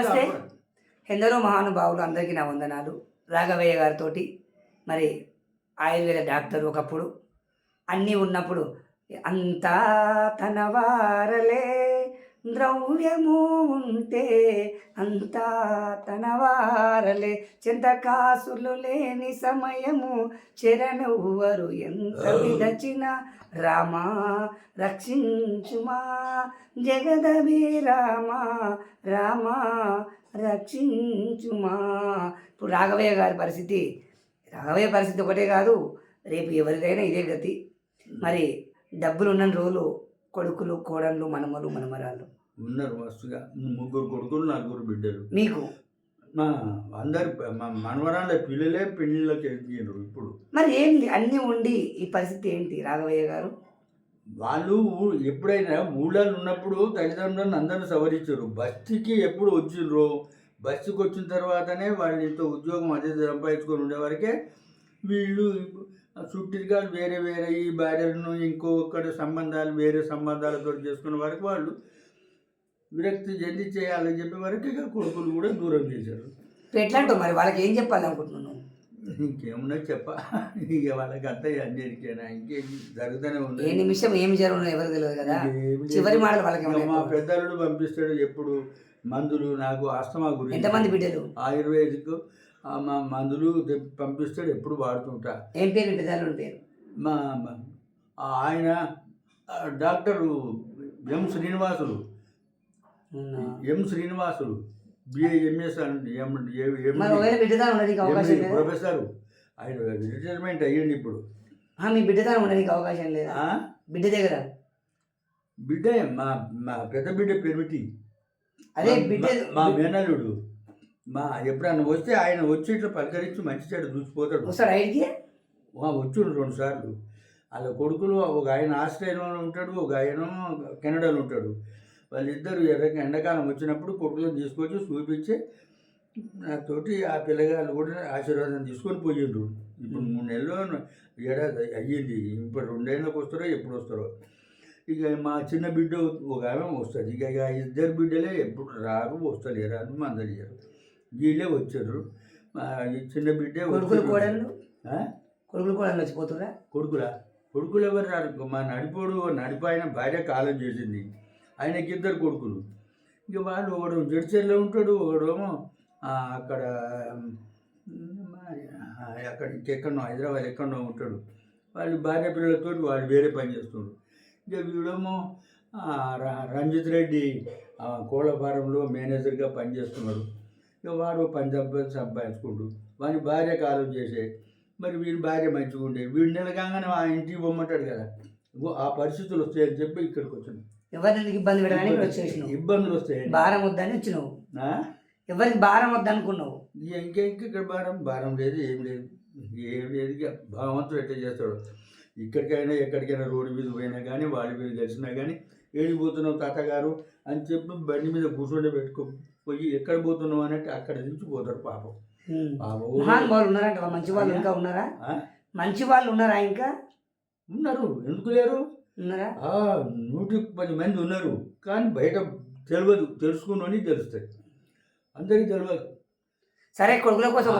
నమస్తే. ఎందరో మహానుభావులు అందరికీ నా వందనాలు. రాఘవయ్య గారితో మరి ఆయుర్వేద డాక్టర్ ఒకప్పుడు అన్నీ ఉన్నప్పుడు అంతా తన వారలే ద్రవ్యము ఉంటే అంతా తన వారలే. చింత కాసులు లేని సమయము చెరనెవ్వరు. ఎంత విదచిన రామా రక్షించుమా. జగదవి రామా రామా రక్షించుమా. ఇప్పుడు రాఘవయ్య గారి పరిస్థితి. రాఘవయ్య పరిస్థితి ఒకటే కాదు రేపు ఎవరికైనా ఇదే గతి. మరి డబ్బులు ఉన్న రోజులు కొడుకులు కోడళ్ళు మనమలు మనమరాలు ఉన్నారు మస్తుగా ముగ్గురు కొడుకులు నలుగురు బిడ్డలు. మీకు? మా అందరు మనవరాళ్ళ పిల్లలే పెళ్ళిళ్ళకి వెళ్తున్నారు ఇప్పుడు. మరి ఏంటి అన్నీ ఉండి ఈ పరిస్థితి ఏంటి రాఘవయ్య గారు? వాళ్ళు ఎప్పుడైనా ఊళ్ళలో ఉన్నప్పుడు తల్లిదండ్రులను అందరూ సవరించారు. బస్సుకి ఎప్పుడు వచ్చిండ్రో? బస్సుకి వచ్చిన తర్వాతనే వాళ్ళు ఇంత ఉద్యోగం అదే సంపాదించుకొని ఉండేవరకే వీళ్ళు చుట్టిగా వేరే వేరే ఈ భార్యలను ఇంకొకటి సంబంధాలు వేరే సంబంధాలతో చేసుకునే వరకు వాళ్ళు విరక్తి చెంది చేయాలని చెప్పే వరకు ఇక కొడుకులు కూడా దూరం చేశారు. ఇప్పుడు ఎట్లా అంటావు మరి? వాళ్ళకి ఏం చెప్పాలనుకుంటున్నాను ఇంకేమున్నా చెప్ప. ఇక వాళ్ళకి అంతా అందరికేనా? ఇంకేం జరుగుతూనే ఏ ఉంది నిమిషం ఏమి జరుగుతుందో ఎవరు తెలియదు కదా. చివరి మాటలు వాళ్ళకి మా చెప్పు. పెద్దలుడు పంపిస్తాడు ఎప్పుడు మందులు నాకు ఆస్తమా గురించి. ఎంతమంది బిడ్డలు? ఆయుర్వేదిక్ మందులు తెప్పి పంపిస్తాడు ఎప్పుడు వాడుతుంటా. ఏం పేరు బిడ్డలు పేరు మా మా- ఆయన doctor M Srinivasulu? M Srinivasulu BAMS అంటే ఎం ఎం- మరి ఒకవేళ బిడ్డదానం ఉండడానికి అవకాశం ఎం- లేదా? ప్రొఫెసర్. ఆయన రిటైర్మెంట్ అయ్యింది ఇప్పుడు. మీ బిడ్డదానం ఉండడానికి అవకాశం లేదా? బిడ్డ దగ్గర? బిడ్డ మా మా పెద్ద బిడ్డ పెరిమిటి అదే మా- బిడ్డ మా- మా మేనల్లుడు. మా ఎప్పుడన్నా వస్తే ఆయన వచ్చి ఇట్లా పలకరించి మంచి చెడు చూసిపోతాడు. వస్తాడు ఐడికి వచ్చుడు రెండు సార్లు. వాళ్ళ కొడుకులు ఒక ఆయన ఆస్ట్రేలియాలో ఉంటాడు ఒక ఆయన కెనడాలో ఉంటాడు. వాళ్ళిద్దరు ఎర్ర ఎండాకాలం వచ్చినప్పుడు కొడుకులను తీసుకొచ్చి చూపించి నాతోటి ఆ పిల్లగాళ్ళు కూడా ఆశీర్వాదం తీసుకొని పోయిండ్రు. ఇప్పుడు మూడు నెలలు ఏడాది అయ్యింది. ఇప్పుడు రెండేళ్ళకి వస్తారో ఎప్పుడు వస్తారో. ఇక మా చిన్న బిడ్డ ఒక ఆమె వస్తుంది. ఇక ఇక ఇద్దరు బిడ్డలే ఎప్పుడు రారు వస్తలేరు అని మందలియారు వీళ్ళే వచ్చారు. చిన్న బిడ్డే కొడుకులు. కోడళ్ళు? కొడుకులు కోడళ్ళు వచ్చిపోతురా కొడుకులా? కొడుకులు ఎవరు రారు? మా నడిపోడు నడిపాయన భార్య కాలం చేసింది. ఆయనకి ఇద్దరు కొడుకులు. ఇక వాళ్ళు ఒకడు జడ్చర్లో ఉంటాడు ఒకడేమో అక్కడ అక్కడ ఇంకెక్కడో హైదరాబాద్ ఎక్కడో ఉంటాడు. వాళ్ళు భార్య పిల్లలతో వాళ్ళు వేరే పని చేస్తుండ్రు. ఇక వీడేమో రంజిత్ రెడ్డి కోళ్ళ ఫారంలో మేనేజర్గా పనిచేస్తున్నాడు. వాడు పని సంపాదించి సంపాదించుకుంటూ వాని భార్య కాలం చేసే మరి వీడి భార్య మంచిగా ఉండే వీడి నెల కాగానే ఆ ఇంటికి పొమ్మంటాడు కదా. ఆ పరిస్థితులు వస్తాయని చెప్పి ఇక్కడికి వచ్చాను. ఎవరిని నీకు ఇబ్బంది పెట్టడానికి ఇబ్బందులు వస్తాయని భారం వద్దని వచ్చినావు? ఎవరికి భారం వద్దనుకున్నావు ఇక ఇంకా ఇంకా ఇక్కడ భారం? భారం లేదు ఏం లేదు. ఏం లేదు భగవంతుడు ఎట్లా చేస్తాడు? ఇక్కడికైనా ఎక్కడికైనా రోడ్డు మీద పోయినా కానీ వాళ్ళ మీద కలిసినా కానీ ఏడిపోతున్నావు తాతగారు అని చెప్పి బండి మీద కూర్చొని పెట్టుకో పోయి ఎక్కడ పోతున్నావు అన్నట్టు అక్కడ నుంచి పోతారు పాపం. మహానుభావులు ఉన్నారంట మంచి వాళ్ళు ఇంకా ఉన్నారా? మంచి వాళ్ళు ఉన్నారా ఇంకా? ఉన్నారు. ఎందుకు లేరు? ఉన్నారా? ఆ, నూటి పది మంది ఉన్నారు. కానీ బయట తెలియదు తెలుసుకుని తెలుస్తాయి. అందరికీ తెలియదు సరే కొడుకుల కోసం